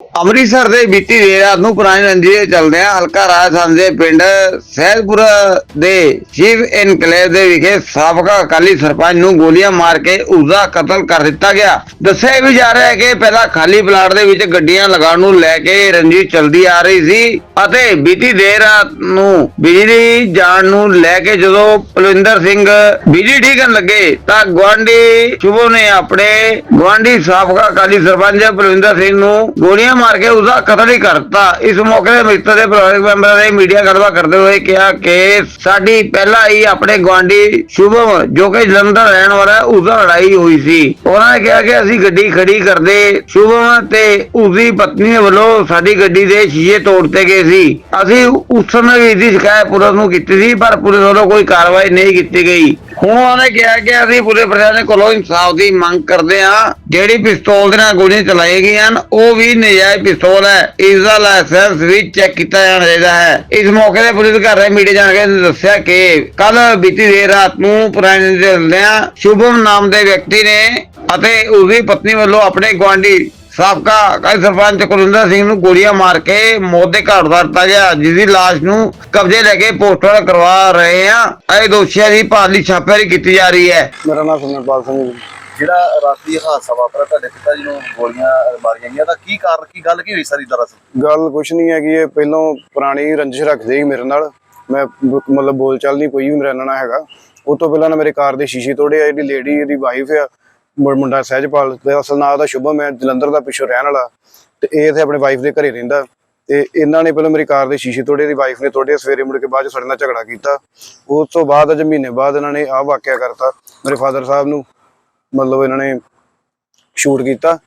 ਅੰਮ੍ਰਿਤਸਰ ਦੇ ਬੀਤੀ ਦੇਰ ਰਾਤ ਨੂੰ ਪੁਰਾਣੀ ਰੰਜੀ ਦੇ ਚਲਦੇ ਆ ਹਲਕਾ ਰਾਜਸਥਾਨ ਦੇ ਪਿੰਡ ਸਹਿਦਪੁਰ ਦੇ ਸ਼ਿਵ ਇਨਕਲੇਵ ਦੇ ਵਿਖੇ ਸਾਬਕਾ ਅਕਾਲੀ ਸਰਪੰਚ ਨੂੰ ਗੋਲੀਆਂ ਮਾਰ ਕੇ ਉਸਦਾ ਕਤਲ ਕਰ ਦਿੱਤਾ ਗਿਆ। ਦੱਸਿਆ ਵੀ ਜਾ ਰਿਹਾ ਹੈ ਕਿ ਪਹਿਲਾਂ ਖਾਲੀ ਪਲਾਟ ਦੇ ਵਿੱਚ ਗੱਡੀਆਂ ਲਗਾਉਣ ਨੂੰ ਲੈ ਕੇ ਰੰਜੀ ਚਲਦੀ ਆ ਰਹੀ ਸੀ ਅਤੇ ਬੀਤੀ ਦੇਰ ਰਾਤ ਨੂੰ ਬਿਜਲੀ ਜਾਣ ਨੂੰ ਲੈ ਕੇ ਜਦੋਂ ਪਲਵਿੰਦਰ ਸਿੰਘ ਬਿਜਲੀ ਠੀਕਣ ਲੱਗੇ ਤਾਂ ਗਵਾਂਢੀ ਸ਼ੁਭੋ ਨੇ ਆਪਣੇ ਗਵਾਂਢੀ ਸਾਬਕਾ ਅਕਾਲੀ ਸਰਪੰਚ ਪਲਵਿੰਦਰ ਸਿੰਘ ਨੂੰ ਗੋਲੀਆਂ ਮਾਰ ਕੇ ਉਸਦਾ ਕਤਲ ਹੀ ਕਰ ਇਸ ਮੌਕੇ ਤੇ ਦੇ ਪਰਿਵਾਰਕ ਮੈਂਬਰਾਂ ਨੇ ਮੀਡੀਆ ਗੱਲਬਾਤ ਕਰਦੇ ਹੋਏ ਕਿਹਾ ਕਿ ਸਾਡੀ ਪਹਿਲਾਂ ਹੀ ਆਪਣੇ ਗਵਾਂਢੀ ਸ਼ੁਭਮ, ਜੋ ਕਿ ਜਲੰਧਰ ਰਹਿਣ ਵਾਲਾ ਹੈ, ਉਸਦਾ ਲੜਾਈ ਹੋਈ ਸੀ। ਉਹਨਾਂ ਨੇ ਕਿਹਾ ਕਿ ਅਸੀਂ ਗੱਡੀ ਖੜੀ ਕਰਦੇ ਸ਼ੁਭਮ ਤੇ ਉਸਦੀ ਪਤਨੀ ਵੱਲੋਂ ਸਾਡੀ ਗੱਡੀ ਦੇ ਸ਼ੀਸ਼ੇ ਤੋੜਤੇ ਗਏ ਸੀ। ਅਸੀਂ ਉਸ ਸਮੇਂ ਵੀ ਇਸਦੀ ਸ਼ਿਕਾਇਤ ਪੁਲਿਸ ਨੂੰ ਕੀਤੀ ਸੀ, ਪਰ ਪੁਲਿਸ ਵੱਲੋਂ ਕੋਈ ਕਾਰਵਾਈ ਨਹੀਂ ਕੀਤੀ ਗਈ। ਹੁਣ ਉਹਨਾਂ ਨੇ ਕਿਹਾ ਕਿ ਅਸੀਂ ਪੁਲਿਸ ਪ੍ਰਸ਼ਾਸਨ ਕੋਲੋਂ ਇਨਸਾਫ ਦੀ ਮੰਗ ਕਰਦੇ ਹਾਂ। ਜਿਹੜੀ ਪਿਸਤੌਲ ਦੇ ਨਾਲ ਗੋਲੀਆਂ ਚਲਾਈ ਗਈਆਂ ਹਨ, ਉਹ ਵੀ ਨਜਾਇਜ਼ ਪਿਸਤੌਲ ਹੈ। ਇਸ ਦਾ ਲਾਇਸੈਂਸ ਵੀ ਚੈੱਕ ਕੀਤਾ ਜਾਣਾ ਚਾਹੀਦਾ ਹੈ। ਇਸ ਮੌਕੇ ਤੇ ਪੁਲਿਸ ਘਰ ਦੇ ਮੀਡੀਆ ਜਾਣਕਾਰੀ ਨੇ ਦੱਸਿਆ ਕਿ ਕੱਲ ਬੀਤੀ ਦੇਰ ਰਾਤ ਨੂੰ ਪੁਰਾਣੇ ਦੇ ਹਲਦਿਆਂ ਸ਼ੁਭਮ ਨਾਮ ਦੇ ਵਿਅਕਤੀ ਨੇ ਅਤੇ ਉਸਦੀ ਪਤਨੀ ਵੱਲੋਂ ਆਪਣੇ ਗੁਆਂਢੀ ਸਾਬਕਾ ਅਕਾਲੀ ਸਰਪੰਚ ਕੁਲਿੰਦਰ ਸਿੰਘ ਨੂੰ ਗੋਲੀਆਂ ਮਾਰ ਕੇ ਮੌਤ ਦੇ ਘਾਟ ਉਤਾਰ ਦਿੱਤਾ ਗਿਆ ਜਿਸ ਦੀ ਲਾਸ਼ ਨੂੰ ਕਬਜ਼ੇ ਲੈ ਕੇ ਪੋਸਟਮਾਰਟਮ ਕਰਵਾ ਰਹੇ ਆ ਇਹ ਦੋਸ਼ੀਆਂ ਦੀ ਭਾਲ ਲਈ ਛਾਪੇਮਾਰੀ ਕੀਤੀ ਜਾ ਰਹੀ ਹੈ। ਮੇਰਾ ਨਾਮ ਸੁਮਨਪਾਲ ਸਿੰਘ ਜੀ ਜਿਹੜਾ ਰਾਤੀ ਹਾਦਸਾ ਵਾਪਰਿਆ, ਤੁਹਾਡੇ ਪਿਤਾ ਜੀ ਨੂੰ ਗੋਲੀਆਂ ਮਾਰੀਆਂ ਗਈਆਂ, ਤਾਂ ਕੀ ਕਾਰਨ, ਕੀ ਗੱਲ ਕੀ ਹੋਈ ਸਾਰੀ ਦਰਅਸਲ? ਗੱਲ ਕੁਛ ਨਹੀਂ ਹੈ ਇਹ ਪਹਿਲਾਂ ਪੁਰਾਣੀ ਰੰਜਿਸ਼ ਰੱਖਦੇ ਸੀ ਮੇਰੇ ਨਾਲ। ਮੈਂ ਮਤਲਬ ਬੋਲ ਨਹੀਂ ਕੋਈ ਵੀ ਮੇਰੇ ਨਾਲ ਹੈਗਾ। ਉਹ ਤੋਂ ਪਹਿਲਾਂ ਨਾ ਮੇਰੇ ਕਾਰ ਦੇ ਸ਼ੀਸ਼ੇ ਤੋੜੇ ਆ, ਜਿਹੜੀ ਲੇਡੀ, ਇਹਦੀ ਵਾਈਫ ਆ ਮੁੰਡਾ ਸਹਿਜਪਾਲ। ਤੇ ਅਸਲ ਨਾਂ ਦਾ ਸ਼ੁਭਮ ਹੈ ਜਲੰਧਰ ਦਾ ਪਿੱਛੋਂ ਰਹਿਣ ਵਾਲਾ। ਤੇ ਇਹ ਇੱਥੇ ਆਪਣੇ ਵਾਈਫ ਦੇ ਘਰੇ ਰਹਿੰਦਾ। ਤੇ ਇਹਨਾਂ ਨੇ ਪਹਿਲਾਂ ਮੇਰੀ ਕਾਰ ਦੇ ਸ਼ੀਸ਼ੇ ਤੋੜੇ ਦੀ ਵਾਈਫ ਨੇ ਤੋੜੇ ਸਵੇਰੇ ਮੁੜ ਕੇ ਬਾਅਦ ਚ ਸਾਡੇ ਨਾਲ ਝਗੜਾ ਕੀਤਾ। ਉਸ ਤੋਂ ਬਾਅਦ, ਅਜ ਮਹੀਨੇ ਬਾਅਦ ਇਹਨਾਂ ਨੇ ਆਹ ਵਾਕਿਆ ਕਰਤਾ ਮੇਰੇ ਫਾਦਰ ਸਾਹਿਬ ਨੂੰ। ਮਤਲਬ ਇਹਨਾਂ ਨੇ ਸ਼ੂਟ ਕੀਤਾ।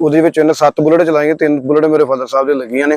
ਉਹਦੇ ਵਿੱਚ ਇਹਨੇ ਸੱਤ ਬੁਲਟ ਚਲਾਈਆਂ ਤਿੰਨ ਬੁਲਟ ਮੇਰੇ ਫਾਦਰ ਸਾਹਿਬ ਦੇ ਲੱਗੀਆਂ ਨੇ।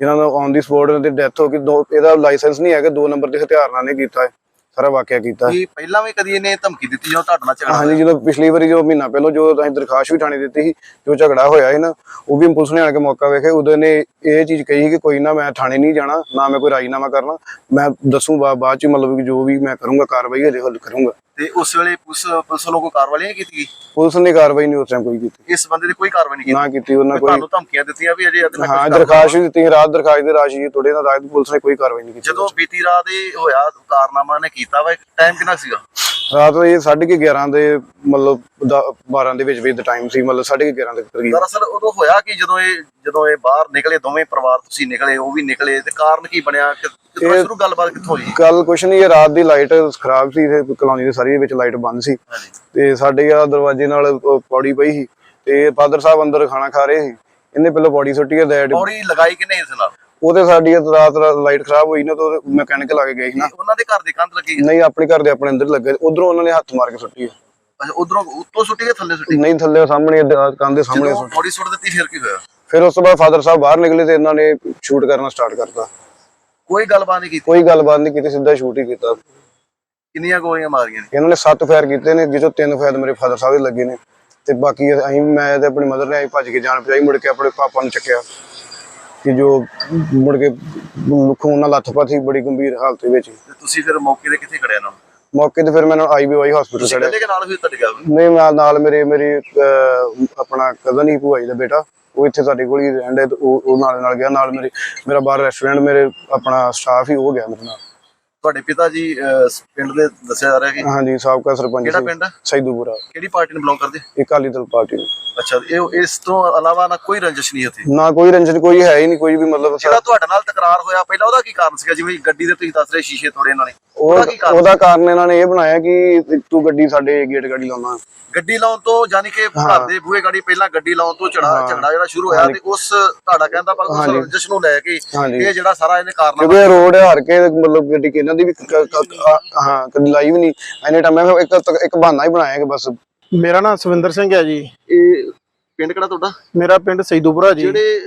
ਜਿਨ੍ਹਾਂ ਦਾ ਔਨ ਦੀ ਸਪੋਟ ਤੇ ਡੈਥ ਹੋ ਗਈ। ਦੋ ਇਹਦਾ ਲਾਇਸੈਂਸ ਨਹੀਂ ਹੈਗਾ ਦੋ ਨੰਬਰ ਦੇ ਹਥਿਆਰ ਨਾਲ ਨੇ ਕੀਤਾ ਹੈ। ਸਾਰਾ ਵਾਕਿਆ ਕੀਤਾ ਕੀ ਪਹਿਲਾਂ ਵੀ ਕਦੀ ਇਹਨੇ ਧਮਕੀ ਦਿੱਤੀ ਜਦੋਂ ਤੁਹਾਡੇ ਨਾਲ ਝਗੜਾ ਹਾਂਜੀ ਜਦੋਂ ਪਿਛਲੀ ਵਾਰੀ ਜੋ ਮਹੀਨਾ ਪਹਿਲਾਂ ਜੋ ਅਸੀਂ ਦਰਖਾਸਤ ਵੀ ਥਾਣੇ ਦਿੱਤੀ ਸੀ ਜੋ ਝਗੜਾ ਹੋਇਆ ਸੀ ਨਾ ਉਹ ਵੀ ਪੁਲਿਸ ਨੇ ਆਣ ਕੇ ਮੌਕਾ ਵੇਖੇ ਉਦੋਂ ਨੇ ਇਹ ਚੀਜ਼ ਕਹੀ ਕਿ ਕੋਈ ਨਾ ਮੈਂ ਥਾਣੇ ਨਹੀਂ ਜਾਣਾ ਨਾ ਮੈਂ ਕੋਈ ਰਾਜੀਨਾਮਾ ਕਰਨਾ। ਮੈਂ ਦੱਸੂ ਬਾਅਦ ਚ ਮਤਲਬ ਜੋ ਵੀ ਮੈਂ ਕਰੂੰਗਾ ਕਾਰਵਾਈ ਹਜੇ ਹੱਲ ਕਰੂੰਗਾ। ਤੇ ਉਸ ਵੇਲੇ ਪੁਲਿਸ ਪੁਲਿਸ ਵੱਲੋਂ ਕੋਈ ਕਾਰਵਾਈ ਨਹੀਂ ਕੀਤੀ ਗਈ? ਪੁਲਿਸ ਨੇ ਕਾਰਵਾਈ ਨਹੀਂ ਉਸ ਟਾਈਮ ਕੋਈ ਕੀਤੀ। ਇਸ ਬੰਦੇ ਦੀ ਕੋਈ ਕਾਰਵਾਈ ਨਹੀਂ ਕੀਤੀ? ਨਾ ਕੀਤੀ ਉਹਨਾਂ ਕੋਈ ਤੁਹਾਨੂੰ ਧਮਕੀਆਂ ਦਿੱਤੀਆਂ ਵੀ ਅਜੇ ਅਜੇ ਹਾਂ ਦਰਖਾਸਤ ਵੀ ਦਿੱਤੀ ਰਾਤ ਦਰਖਾਸਤ ਦੇ ਰਾਸ਼ੀ ਥੋੜੇ ਨਾਲ ਰਾਤ ਪੁਲਿਸ ਨੇ ਕੋਈ ਕਾਰਵਾਈ ਨਹੀਂ ਕੀਤੀ। ਜਦੋਂ ਬੀਤੀ ਰਾਤ ਇਹ ਹੋਇਆ ਕਾਰਨਾਮਾ ਨੇ ਕੀਤਾ ਵਾ ਟਾਈਮ ਕਿੰਨਾ ਸੀਗਾ? ਰਾਤ ਇਹ 11:30 ਦੇ ਮਤਲਬ ਦ- 12 ਦੇ ਵਿੱਚ ਵਿੱਚ ਦਾ ਟਾਈਮ ਸੀ ਮਤਲਬ 11:30 ਦੇ ਕਰੀਬ। ਦਰਅਸਲ ਉਦੋਂ ਹੋਇਆ ਕਿ ਜਦੋਂ ਇਹ ਜਦੋਂ ਇਹ ਬਾਹਰ ਨਿਕਲੇ ਦੋਵੇਂ ਪਰਿਵਾਰ ਤੁਸੀਂ ਨਿਕਲੇ ਉਹ ਵੀ ਨਿਕਲੇ ਤੇ ਕਾਰਨ ਕੀ ਬਣਿਆ? ਕਿ ਇਹ- ਸ਼ੁਰੂ ਗੱਲਬਾਤ ਕਿੱਥੋਂ ਹੋਈ? ਕੱਲ ਕੁਛ ਨਹੀਂ ਇਹ ਰਾਤ ਦੀ ਲਾਈਟ ਖਰਾਬ ਸੀ ਤੇ ਕਲੋਨੀ ਦੇ ਸਾਰੀ ਵਿੱਚ ਲਾਈਟ ਬੰਦ ਸੀ। ਤੇ ਸਾਡੇ ਆ ਦਰਵਾਜ਼ੇ ਨਾਲ ਪੌੜੀ ਪਈ ਸੀ ਤੇ ਫਾਦਰ ਸਾਹਿਬ ਅੰਦਰ ਖਾਣਾ ਖਾ ਰਹੇ ਸੀ। ਇਹਨੇ ਪਹਿਲਾਂ ਪੌੜੀ ਸੁੱਟੀ ਹੈ ਡੈਡ ਪੌੜੀ ਲਗਾਈ ਕਿ ਨਹੀਂ ਇਸ ਨਾਲ? ਉਹਦੇ ਸਾਡੀ ਰਾਤ ਲਾਈਟ ਖਰਾਬ ਹੋਈ ਨਾ ਤਾਂ ਮੈਕੈਨਿਕ ਲਾ ਕੇ ਗਏ ਸੀ ਨਾ। ਉਹਨਾਂ ਦੇ ਘਰ ਦੀ ਕੰਧ ਲੱਗੀ ਨਹੀਂ ਆਪਣੇ ਘਰ ਦੇ ਆਪਣੇ ਅੰਦਰ ਲੱਗੇ ਉਧਰੋਂ ਉਹਨਾਂ ਨੇ ਹੱਥ ਮਾਰ ਕੇ ਸੁੱਟੀ ਹੈ। ਅੱਛਾ ਉਧਰੋਂ ਉੱਤੋਂ ਸੁੱਟੀ ਕੇ ਥੱਲੇ ਸੁੱਟੀ? ਨਹੀਂ ਥੱਲੇ ਸਾਹਮਣੇ ਕੰਨ ਦੇ ਸਾਹਮਣੇ ਸੁੱਟੀ ਪੌੜੀ ਸੁੱਟ ਦਿੱਤੀ ਫਿਰ ਕੀ ਹੋਇਆ? ਫਿਰ ਉਸ ਤੋਂ ਬਾਅਦ ਫਾਦਰ ਸਾਹਿਬ ਬਾਹਰ ਨਿਕਲੇ ਤੇ ਇਹਨਾਂ ਨੇ ਸ਼ੂਟ ਕਰਨਾ ਸਟਾਰਟ ਕਰਤਾ। ਕੋਈ ਗੱਲਬਾਤ ਨਹੀਂ ਕੀਤੀ? ਕੋਈ ਗੱਲਬਾਤ ਨਹੀਂ ਕੀਤੀ ਸਿੱਧਾ ਸ਼ੂਟ ਹੀ ਕੀਤਾ। ਕਿੰਨੀਆਂ ਗੋਲੀਆਂ ਮਾਰੀਆਂ ਨੇ? ਇਹਨਾਂ ਨੇ ਸੱਤ ਫਾਇਰ ਕੀਤੇ ਨੇ ਜਿਸੋਂ ਤਿੰਨ ਫਾਇਰ ਮੇਰੇ ਫਾਦਰ ਸਾਹਿਬ ਦੇ ਲੱਗੇ ਨੇ। ਤੇ ਬਾਕੀ ਅਸੀਂ ਮੈਂ ਤੇ ਆਪਣੀ ਮਦਰ ਨੇ ਅਸੀਂ ਭੱਜ ਕੇ ਜਾਣ ਪਈ ਮੁੜ ਕੇ ਆਪਣੇ ਪਾਪਾ ਨੂੰ ਚੱਕਿਆ। ਕਿ ਜੋ ਮੁੜ ਕੇ ਖੂਨ ਨਾਲ ਲੱਥਪੱਥ ਸੀ ਬੜੀ ਗੰਭੀਰ ਹਾਲਤ ਵਿੱਚ। ਤੇ ਤੁਸੀਂ ਫਿਰ ਮੌਕੇ ਤੇ ਕਿੱਥੇ ਖੜਿਆ ਨਾ? ਮੌਕੇ ਤੇ ਫਿਰ ਮੈਨੂੰ ਆਈਬੀਵਾਈ ਹਸਪੀਟਲ ਤੁਸੀਂ ਚੜਿਆ ਕਹਿੰਦੇ ਕਿ ਨਾਲ ਵੀ ਤੁਹਾਡੇ ਗੱਲ ਨਹੀਂ ਨਾਲ ਨਾਲ ਮੇਰੇ ਮੇਰੇ ਅਹ, ਆਪਣਾ ਕਜ਼ਨ ਹੀ ਭੂਆ ਜੀ ਦਾ ਬੇਟਾ ਉਹ ਇੱਥੇ ਸਾਡੇ ਕੋਲ ਹੀ ਰਹਿੰਦਾ ਤੇ ਉਹ ਉਹ ਨਾਲ ਨਾਲ ਗਿਆ ਨਾਲ ਮੇਰੇ ਮੇਰਾ ਬਾਹਰ ਰੈਸਟੋਰੈਂਟ ਮੇਰੇ ਆਪਣਾ ਸਟਾਫ ਹੀ ਉਹ ਗਿਆ ਮੇਰੇ ਨਾਲ। ਤੁਹਾਡੇ ਪਿਤਾ ਜੀ ਅਹ, ਪਿੰਡ ਦੇ ਦੱਸਿਆ ਜਾ ਰਿਹਾ ਕਿ ਹਾਂਜੀ ਸਾਬਕਾ ਸਰਪੰਚ ਕਿਹੜਾ ਪਿੰਡ? ਆ ਸੈਦੂਪੁਰਾ। ਕਿਹੜੀ ਪਾਰਟੀ ਨੂੰ ਬਿਲੋਂਗ ਕਰਦੇ? ਇਹ ਅਕਾਲੀ ਦਲ ਪਾਰਟੀ ਨੂੰ। ਅੱਛਾ ਇਹ ਇਸ ਤੋਂ ਇਲਾਵਾ ਨਾ ਕੋਈ ਰੰਜਿਸ਼ ਨਹੀਂ ਉੱਥੇ? ਨਾ ਕੋਈ ਰੰਜਨ ਕੋਈ ਹੈ ਹੀ ਨਹੀਂ ਕੋਈ ਵੀ ਮਤਲਬ ਜਿਹੜਾ ਤੁਹਾਡੇ ਨਾਲ ਤਕਰਾਰ ਹੋਇਆ ਪਹਿਲਾਂ ਉਹਦਾ ਕੀ ਕਾਰਨ ਸੀਗਾ? ਜਿਵੇਂ ਗੱਡੀ ਦੇ ਤੁਸੀਂ ਦੱਸ ਰਹੇ ਸ਼ੀਸ਼ੇ ਤੋੜੇ ਇਹਨਾਂ ਨੇ ਉਹਦਾ ਕੀ ਕਾਰਨ? ਉਹਦਾ ਕਾਰਨ ਇਹਨਾਂ ਨੇ ਇਹ ਬਣਾਇਆ ਕਿ ਤੂੰ ਗੱਡੀ ਸਾਡੇ ਗੇਟ ਗਾੜੀ ਲਾਉਣਾ। ਗੱਡੀ ਲਾਉਣ ਤੋਂ ਯਾਨੀ ਕਿ ਘਰ ਦੇ ਬੂਹੇ ਗਾੜੀ ਪਹਿਲਾਂ ਗੱਡੀ ਲਾਉਣ ਤੋਂ ਝੜਾ ਝਗੜਾ ਜਿਹੜਾ ਸ਼ੁਰੂ ਹੋਇਆ ਤੇ ਉਸ ਤੁਹਾਡਾ ਕਹਿੰਦਾ ਪਰ ਉਸ ਰੰਜਿਸ਼ ਨੂੰ ਲੈ ਕੇ। ਇਹ ਜਿਹੜਾ ਸਾਰਾ ਇਹਨੇ ਕਾਰਨ ਕਿਉਂਕਿ ਇਹ ਰੋਡ ਹਾਰ ਕੇ ਮਤਲਬ ਗੱਡੀ ਇਹਨਾਂ ਦੀ ਵੀ ਹਾਂ ਕਦੀ ਲਾਈ ਵੀ ਨਹੀਂ। ਐਨੇ ਟਾਈਮ ਮੈਂ ਇੱਕ ਇੱਕ ਬਹਾਨਾ ਹੀ ਬਣਾਇਆ ਕਿ ਬਸ। ਮੇਰਾ ਨਾਮ ਸਵਿੰਦਰ ਸਿੰਘ ਹੈ ਜੀ। ਇਹ ਪਿੰਡ ਕਿਹੜਾ ਤੁਹਾਡਾ? ਮੇਰਾ ਪਿੰਡ ਸੈਦੂਪੁਰਾ ਜੀ। ਜਿਹੜੇ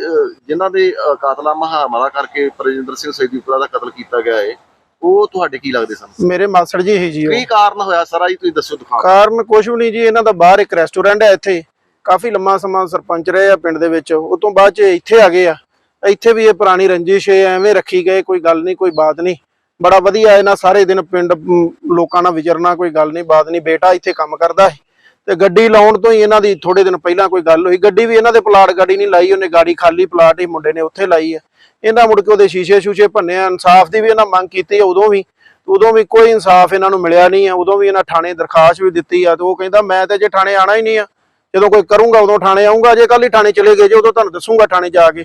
ਜਿਨ੍ਹਾਂ ਦੇ ਅਹ, ਕਾਤਲਾਮਾ ਹਮਲਾ ਕਰਕੇ ਪ੍ਰਜਿੰਦਰ ਸਿੰਘ ਸੈਦੀਪੁਰਾ ਦਾ ਕਤਲ ਕੀਤਾ ਗਿਆ ਹੈ ਉਹ ਤੁਹਾਡੇ ਕੀ ਲੱਗਦੇ ਸਨ? ਮੇਰੇ ਮਾਸੜ ਜੀ ਹੀ ਜੀ ਉਹ। ਕੀ ਕਾਰਨ ਹੋਇਆ ਸਾਰਾ ਜੀ? ਤੁਸੀਂ ਦੱਸੋ ਦਿਖਾਓ ਕਾਰਨ ਕੁਛ ਵੀ ਨਹੀਂ ਜੀ ਇਹਨਾਂ ਦਾ ਬਾਹਰ ਇੱਕ ਰੈਸਟੋਰੈਂਟ ਹੈ ਇੱਥੇ। ਕਾਫੀ ਲੰਮਾ ਸਮਾਂ ਸਰਪੰਚ ਰਹੇ ਆ ਪਿੰਡ ਦੇ ਵਿੱਚ। ਉਹ ਤੋਂ ਬਾਅਦ ਚ ਇੱਥੇ ਆ ਗਏ ਆ। ਇੱਥੇ ਵੀ ਇਹ ਪੁਰਾਣੀ ਰੰਜਿਸ਼ ਹੈ ਐਵੇਂ ਰੱਖੀ ਗਏ ਕੋਈ ਗੱਲ ਨਹੀਂ ਕੋਈ ਬਾਤ ਨਹੀਂ। ਬੜਾ ਵਧੀਆ ਇਹਨਾਂ ਸਾਰੇ ਦਿਨ ਪਿੰਡ ਮ, ਲੋਕਾਂ ਨਾਲ ਵਿਚਰਨਾ ਕੋਈ ਗੱਲ ਨਹੀਂ ਬਾਤ ਨਹੀਂ। ਬੇਟਾ ਇੱਥੇ ਕੰਮ ਕਰਦਾ ਹੈ। ਤੇ ਗੱਡੀ ਲਾਉਣ ਤੋਂ ਹੀ ਇਹਨਾਂ ਦੀ ਥੋੜੇ ਦਿਨ ਪਹਿਲਾਂ ਕੋਈ ਗੱਲ ਹੋਈ। ਗੱਡੀ ਵੀ ਇਹਨਾਂ ਦੇ ਪਲਾਟ ਗਾੜੀ ਨਹੀਂ ਲਾਈ, ਉਹਨੇ ਗਾੜੀ ਖਾਲੀ ਪਲਾਟ ਹੀ ਮੁੰਡੇ ਨੇ ਉੱਥੇ ਲਾਈ ਹੈ ਇਹਨਾਂ ਮੁੜ ਕੇ ਉਹਦੇ ਸ਼ੀਸ਼ੇ ਸ਼ੂਸ਼ੇ ਭੰਨੇ ਆ ਇਨਸਾਫ ਦੀ ਵੀ ਇਹਨਾਂ ਮੰਗ ਕੀਤੀ ਆ, ਉਦੋਂ ਵੀ ਉਦੋਂ ਵੀ ਕੋਈ ਇਨਸਾਫ ਇਹਨਾਂ ਨੂੰ ਮਿਲਿਆ ਨਹੀਂ ਆ। ਉਦੋਂ ਵੀ ਇਹਨਾਂ ਥਾਣੇ ਦਰਖਾਸਤ ਵੀ ਦਿੱਤੀ ਆ ਤੇ ਉਹ ਕਹਿੰਦਾ, ਮੈਂ ਤੇ ਜੇ ਥਾਣੇ ਆਣਾ ਹੀ ਨਹੀਂ ਆ, ਜਦੋਂ ਕੋਈ ਕਰੂੰਗਾ ਉਦੋਂ ਥਾਣੇ ਆਉਂਗਾ ਜੇ ਕੱਲ ਹੀ ਥਾਣੇ ਚਲੇ ਗਏ, ਜੇ ਉਦੋਂ ਤੁਹਾਨੂੰ ਦੱਸੂਗਾ ਥਾਣੇ ਜਾ ਕੇ।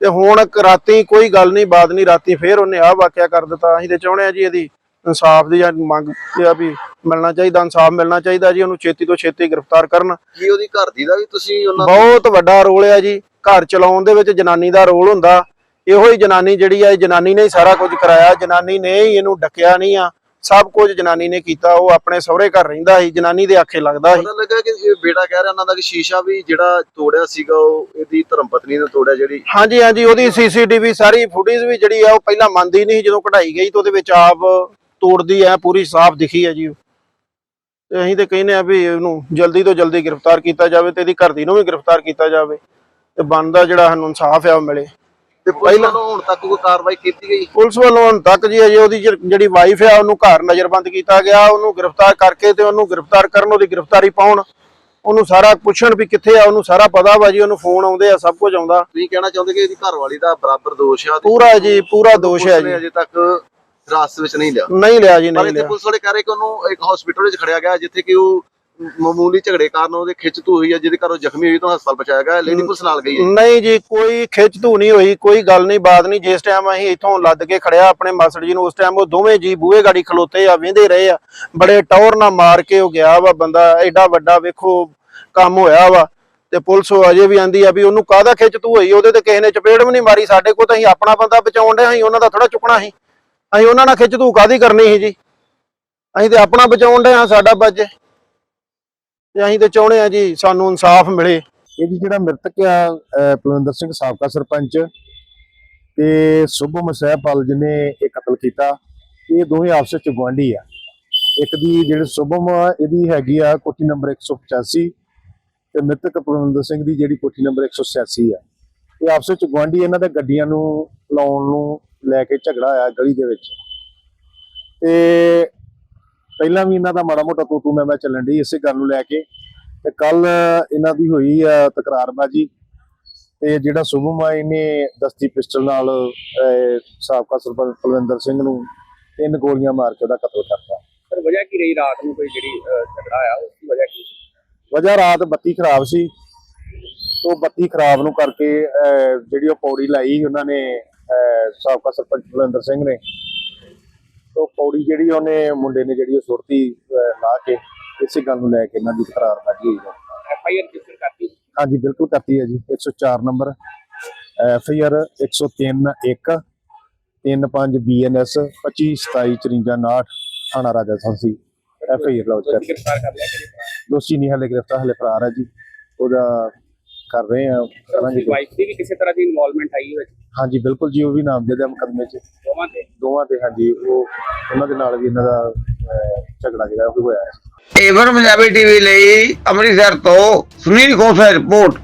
ਤੇ ਹੁਣ ਰਾਤੀ ਕੋਈ ਗੱਲ ਨਹੀਂ ਬਾਤ ਨਹੀਂ, ਰਾਤੀ ਫੇਰ ਉਹਨੇ ਆਹ ਵਾਕਿਆ ਕਰ ਦਿੱਤਾ। ਅਸੀਂ ਤੇ ਚਾਹੁੰਦੇ ਆ ਜੀ ਇਹਦੀ ਇਨਸਾਫ ਦੀ ਮੰਗ ਆ ਵੀ ਮਿਲਣਾ ਚਾਹੀਦਾ ਇਨਸਾਫ ਮਿਲਣਾ ਚਾਹੀਦਾ ਜੀ ਉਹਨੂੰ ਛੇਤੀ ਤੋਂ ਛੇਤੀ ਗ੍ਰਿਫਤਾਰ ਕਰਨ। ਕੀ ਉਹਦੀ ਘਰ ਦੀ ਦਾ ਵੀ ਤੁਸੀਂ ਉਹਨਾਂ ਬਹੁਤ ਵੱਡਾ ਰੋਲ ਹੈ ਜੀ ਘਰ ਚਲਾਉਣ ਦੇ ਵਿੱਚ ਜਨਾਨੀ ਦਾ ਰੋਲ ਹੁੰਦਾ। ਇਹੋ ਹੀ ਜਨਾਨੀ ਜਿਹੜੀ ਆ ਇਹ ਜਨਾਨੀ ਨੇ ਹੀ ਸਾਰਾ ਕੁਝ ਕਰਾਇਆ ਜਨਾਨੀ ਨੇ ਹੀ ਇਹਨੂੰ ਡੱਕਿਆ ਨਹੀਂ ਆ। ਸਭ ਕੁਝ ਜਨਾਨੀ ਨੇ ਕੀਤਾ ਉਹ ਆਪਣੇ ਸਹੁਰੇ ਘਰ ਰਹਿੰਦਾ ਸੀ ਜਨਾਨੀ ਦੇ ਆਖੇ ਲੱਗਦਾ ਸੀ। ਪਤਾ ਲੱਗਾ ਕਿ ਇਹ ਬੇਟਾ ਕਹਿ ਰਿਹਾ ਉਹਨਾਂ ਦਾ ਕਿ ਸ਼ੀਸ਼ਾ ਵੀ ਜਿਹੜਾ ਤੋੜਿਆ ਸੀਗਾ ਉਹ ਇਹਦੀ ਧਰਮ ਪਤਨੀ ਨੇ ਤੋੜਿਆ ਜਿਹੜੀ ਹਾਂਜੀ ਹਾਂਜੀ ਉਹਦੀ ਸੀਸੀਟੀਵੀ ਸਾਰੀ ਫੁਟੇਜ ਵੀ ਜਿਹੜੀ ਆ ਉਹ ਪਹਿਲਾਂ ਮੰਨਦੀ ਨਹੀਂ ਜਦੋਂ ਕਢਾਈ ਗਈ ਤਾਂ ਉਹਦੇ ਵਿੱਚ ਆਪ ਤੋੜਦੀ ਆ ਪੂਰੀ ਸਾਫ਼ ਦਿਖੀ ਹੈ ਜੀ। ਤੇ ਅਸੀਂ ਤੇ ਕਹਿੰਦੇ ਆ ਵੀ ਇਹਨੂੰ ਜਲਦੀ ਤੋਂ ਜਲਦੀ ਗ੍ਰਿਫਤਾਰ ਕੀਤਾ ਜਾਵੇ ਤੇ ਇਹਦੀ ਘਰ ਦੀ ਨੂੰ ਵੀ ਗ੍ਰਿਫਤਾਰ ਕੀਤਾ ਜਾਵੇ ਤੇ ਬਣਦਾ ਜਿਹੜਾ ਸਾਨੂੰ ਇਨਸਾਫ ਆ ਉਹ ਮਿਲੇ। ਤੇ ਵੱਲੋਂ ਹੁਣ ਤੱਕ ਕੋਈ ਕਾਰਵਾਈ ਕੀਤੀ ਗਈ? ਪੁਲਿਸ ਵੱਲੋਂ ਹੁਣ ਤੱਕ ਜੀ ਅਜੇ ਉਹਦੀ ਜਿਹੜੀ- ਵਾਈਫ ਆ ਉਹਨੂੰ ਘਰ ਨਜ਼ਰਬੰਦ ਕੀਤਾ ਗਿਆ। ਉਹਨੂੰ ਗ੍ਰਿਫਤਾਰ ਕਰਕੇ ਤੇ ਉਹਨੂੰ ਗ੍ਰਿਫਤਾਰ ਕਰਨ ਉਹਦੀ ਗ੍ਰਿਫਤਾਰੀ ਪਾਉਣ। ਉਹਨੂੰ ਸਾਰਾ ਪੁੱਛਣ ਵੀ ਕਿੱਥੇ ਆ ਉਹਨੂੰ ਸਾਰਾ ਪਤਾ ਵਾ ਜੀ ਉਹਨੂੰ ਫੋਨ ਆਉਂਦੇ ਆ ਸਭ ਕੁਝ ਆਉਂਦਾ। ਤੁਸੀਂ ਕਹਿਣਾ ਚਾਹੁੰਦੇ ਕਿ ਇਹਦੀ ਘਰ ਵਾਲੀ ਦਾ ਬਰਾਬਰ ਦੋਸ਼ ਆ? ਪੂਰਾ ਜੀ ਪੂਰਾ ਦੋਸ਼ ਹੈ ਜੀ। ਅਜੇ ਤੱਕ ਹਿਰਾਸਤ ਵਿੱਚ ਨਹੀਂ ਲਿਆ। ਨਹੀਂ ਲਿਆ ਜੀ ਪਰ ਨਹੀਂ ਇੱਥੇ ਲਿਆ। ਪੁਲਿਸ ਵਾਲੇ ਕਹਿ ਰਹੇ ਕਿ ਉਹਨੂੰ ਇੱਕ ਹਸਪੀਟਲ ਵਿੱਚ ਖੜਿਆ ਗਿਆ ਜਿੱਥੇ ਕਿ ਉਹ ਮਾਮੂਲੀ ਝਗੜੇ ਕਾਰਨ ਉਹਦੇ ਖਿੱਚ ਧੂ ਹੋਈ ਹੈ ਜਿਹਦੇ ਕਾਰਨ ਉਹ ਜ਼ਖਮੀ ਹੋਈ ਤਾਂ ਹਸਪਤਾਲ ਪਹੁੰਚਾਇਆ ਗਿਆ ਲੇਡੀ ਪੁਲਿਸ ਨਾਲ ਗਈ ਹੈ। ਨਹੀਂ ਜੀ ਕੋਈ ਖਿੱਚ ਧੂ ਨਹੀਂ ਹੋਈ ਕੋਈ ਗੱਲ ਨਹੀਂ ਬਾਤ ਨਹੀਂ। ਜਿਸ ਟਾਈਮ ਅਸੀਂ ਇੱਥੋਂ ਲੱਦ ਕੇ ਖੜਿਆ ਆਪਣੇ ਮਾਸੜ ਜੀ ਨੂੰ ਉਸ ਟਾਈਮ ਉਹ ਦੋਵੇਂ ਜੀ ਬੂਹੇ ਗਾੜੀ ਖਲੋਤੇ ਆ ਵੇਂਦੇ ਰਹੇ ਆ। ਬੜੇ ਟੌਰ ਨਾਲ ਮਾਰ ਕੇ ਉਹ ਗਿਆ ਵਾ ਬੰਦਾ ਐਡਾ ਵੱਡਾ ਵੇਖੋ ਕੰਮ ਹੋਇਆ ਵਾ। ਤੇ ਪੁਲਿਸ ਉਹ ਅਜੇ ਵੀ ਆਂਦੀ ਆ ਵੀ ਉਹਨੂੰ ਕਾਹਦਾ ਖਿੱਚ ਧੂ ਹੋਈ ਉਹਦੇ ਤੇ ਕਿਸੇ ਨੇ ਚਪੇੜ ਵੀ ਨਹੀਂ ਮਾਰੀ ਸਾਡੇ ਕੋਲ ਤਾਂ ਅਸੀਂ ਆਪਣਾ ਬੰਦਾ ਬਚਾਉਣ ਦੇ ਅਸੀਂ ਉਹਨਾਂ ਦਾ ਥੋੜਾ ਚੁੱਕਣਾ ਸੀ। ਅਸੀਂ ਉਹਨਾਂ ਨਾਲ ਖਿੱਚ ਧੂ ਕਾਦੀ ਕਰਨੀ ਸੀ ਜੀ? ਅਸੀਂ ਤੇ ਆਪਣਾ ਬਚਾਉਣ ਦੇ ਹਾਂ ਸਾਡਾ ਬਚੇ ਤੇ ਅਸੀਂ ਤੇ ਚਾਹੁੰਦੇ ਆ ਜੀ ਸਾਨੂੰ ਇਨਸਾਫ ਮਿਲੇ। ਇਹ ਜੀ ਜਿਹੜਾ ਮ੍ਰਿਤਕ ਆ ਪਲਵਿੰਦਰ ਸਿੰਘ ਸਾਬਕਾ ਸਰਪੰਚ ਤੇ ਸੁਭਮ ਸਹਿਪਾਲ ਜਿਹਨੇ ਇਹ ਕਤਲ ਕੀਤਾ, ਇਹ ਦੋਵੇਂ ਆਪਸ ਵਿੱਚ ਗੁਆਂਢੀ ਆ। ਇੱਕ ਦੀ ਜਿਹੜੇ ਸੁਭਮ ਇਹਦੀ ਹੈਗੀ ਆ ਕੋਠੀ ਨੰਬਰ 185 ਤੇ ਮ੍ਰਿਤਕ ਪਲਵਿੰਦਰ ਸਿੰਘ ਦੀ ਜਿਹੜੀ ਕੋਠੀ ਨੰਬਰ 186 ਆ। ਇਹ ਆਪਸ ਵਿੱਚ ਗੁਆਂਢੀ ਇਹਨਾਂ ਦੇ ਗੱਡੀਆਂ ਨੂੰ ਲਾਉਣ ਨੂੰ ਲੈ ਕੇ ਝਗੜਾ ਆਇਆ ਗਲੀ ਦੇ ਵਿੱਚ। ਤੇ ਪਹਿਲਾਂ ਵੀ ਇਹਨਾਂ ਦਾ ਮਾੜਾ ਮੋਟਾ ਤੂੰ ਤੂੰ ਮੈਂ ਮੈਂ ਚੱਲਣ ਦੀ ਇਸੇ ਗੱਲ ਨੂੰ ਲੈ ਕੇ। ਤੇ ਕੱਲ ਇਹਨਾਂ ਦੀ ਹੋਈ ਆ ਤਕਰਾਰਬਾਜੀ। ਤੇ ਜਿਹੜਾ ਸੁਭਮ ਆ ਇਹਨੇ ਦਸਤੀ ਪਿਸਟਲ ਨਾਲ ਸਾਬਕਾ ਸਰਪੰਚ ਕੁਲਵਿੰਦਰ ਸਿੰਘ ਨੂੰ ਤਿੰਨ ਗੋਲੀਆਂ ਮਾਰ ਕੇ ਉਹਦਾ ਕਤਲ ਕਰਤਾ ਸਰ ਵਜ੍ਹਾ ਕੀ ਰਹੀ ਰਾਤ ਨੂੰ ਕੋਈ ਜਿਹੜੀ ਝਗੜਾ ਆਇਆ ਉਸ ਦੀ ਵਜ੍ਹਾ ਕੀ ਸੀ? ਵਜ੍ਹਾ ਰਾਤ ਬੱਤੀ ਖਰਾਬ ਸੀ। ਤੋਂ ਬੱਤੀ ਖਰਾਬ ਨੂੰ ਕਰਕੇ ਜਿਹੜੀ ਉਹ ਪੌੜੀ ਲਾਈ ਉਹਨਾਂ ਨੇ ਸਾਬਕਾ ਸਰਪੰਚ ਕੁਲਵਿੰਦਰ ਸਿੰਘ ਨੇ। ਤੋਂ ਪੌੜੀ ਜਿਹੜੀ ਉਹਨੇ ਮੁੰਡੇ ਨੇ ਜਿਹੜੀ ਉਹ ਸੁੱਟਤੀ ਲਾ ਕੇ ਇਸੇ ਗੱਲ ਨੂੰ ਲੈ ਕੇ ਇਹਨਾਂ ਦੀ ਤਕਰਾਰਬਾਜੀ ਹੋਈ ਹੈ। ਐਫ ਆਈ ਆਰ ਰਜਿਸਟਰ ਕਰਤੀ? ਹਾਂਜੀ ਬਿਲਕੁਲ ਕਰਤੀ ਹੈ ji 104 number. F I R 103 1 35 BNS 25 27 54 59 ਥਾਣਾ Raja Sansi. F I R lodge ਕਰ ਦੋਸ਼ੀ ਨਹੀਂ ਹਲੇ ਗ੍ਰਿਫਤਾਰ ਹਲੇ ਫਰਾਰ ਹੈ ਜੀ। ਉਹਦਾ ਕਰ ਰਹੇ ਆ ਕਰਾਂਗੇ ਵਾਈਫ ਦੀ ਵੀ ਕਿਸੇ ਤਰ੍ਹਾਂ ਦੀ ਇਨਵੋਲਵਮੈਂਟ ਆਈ ਵਿੱਚ ਹਾਂਜੀ ਬਿਲਕੁਲ ਜੀ ਉਹ ਵੀ ਨਾਮਜ਼ਦ ਹੈ ਮੁਕੱਦਮੇ 'ਚ। ਦੋਵਾਂ ਤੇ? ਦੋਵਾਂ ਤੇ ਹਾਂਜੀ ਉਹ ਉਹਨਾਂ ਦੇ ਨਾਲ ਵੀ ਇਹਨਾਂ ਦਾ ਝਗੜਾ ਜਿਹੜਾ ਉਹ ਹੋਇਆ ਹੈ। ਏਵਨ ਪੰਜਾਬੀ ਟੀਵੀ ਲਈ ਅੰਮ੍ਰਿਤਸਰ ਤੋਂ ਸੁਨੀਲ ਖੋਸਾ ਰਿਪੋਰਟ।